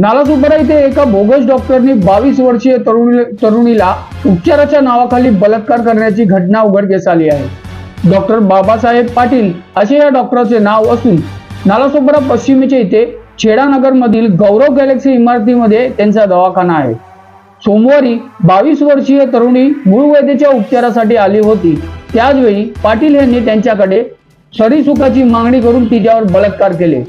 नालासोपारा इथे एका बोगस डॉक्टरनी बावीस वर्षीय तरुणी तरुणीला उपचाराच्या नावाखाली बलात्कार करण्याची घटना उघडकीस आली आहे. डॉक्टर बाबासाहेब पाटील असे या डॉक्टरचे नाव असून नालासोपारा पश्चिमेच्या इथे छेडानगरमधील गौरव गॅलेक्सी इमारतीमध्ये त्यांचा दवाखाना आहे. सोमवारी बावीस वर्षीय तरुणी मूळ वैद्याच्या उपचारासाठी आली होती. त्याचवेळी पाटील यांनी त्यांच्याकडे सरीसुखाची मागणी करून तिच्यावर बलात्कार केले.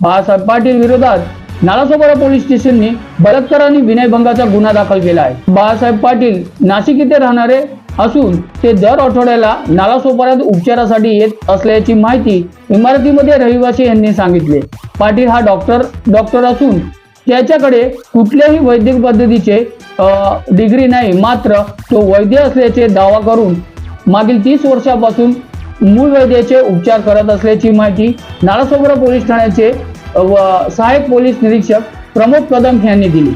बाळासाहेब पाटील विरोधात नालासोपारा पोलीस स्टेशनने बलात्कार आणि विनयभंगाचा गुन्हा दाखल केला आहे. बाळासाहेब पाटील नाशिक इथे राहणारे असून ते दर आठवड्याला नालासोपाऱ्यात उपचारासाठी येत असल्याची माहिती इमारतीमध्ये रहिवासी यांनी सांगितले. पाटील हा डॉक्टर डॉक्टर असून त्याच्याकडे कुठल्याही वैद्यक पद्धतीचे डिग्री नाही मात्र तो वैद्य असल्याचे दावा करून मागील तीस वर्षापासून मूळ वैद्याचे उपचार करत असल्याची माहिती नालासोपारा पोलीस ठाण्याचे सहाय्यक पोलीस निरीक्षक प्रमोद कदम यांनी दिली.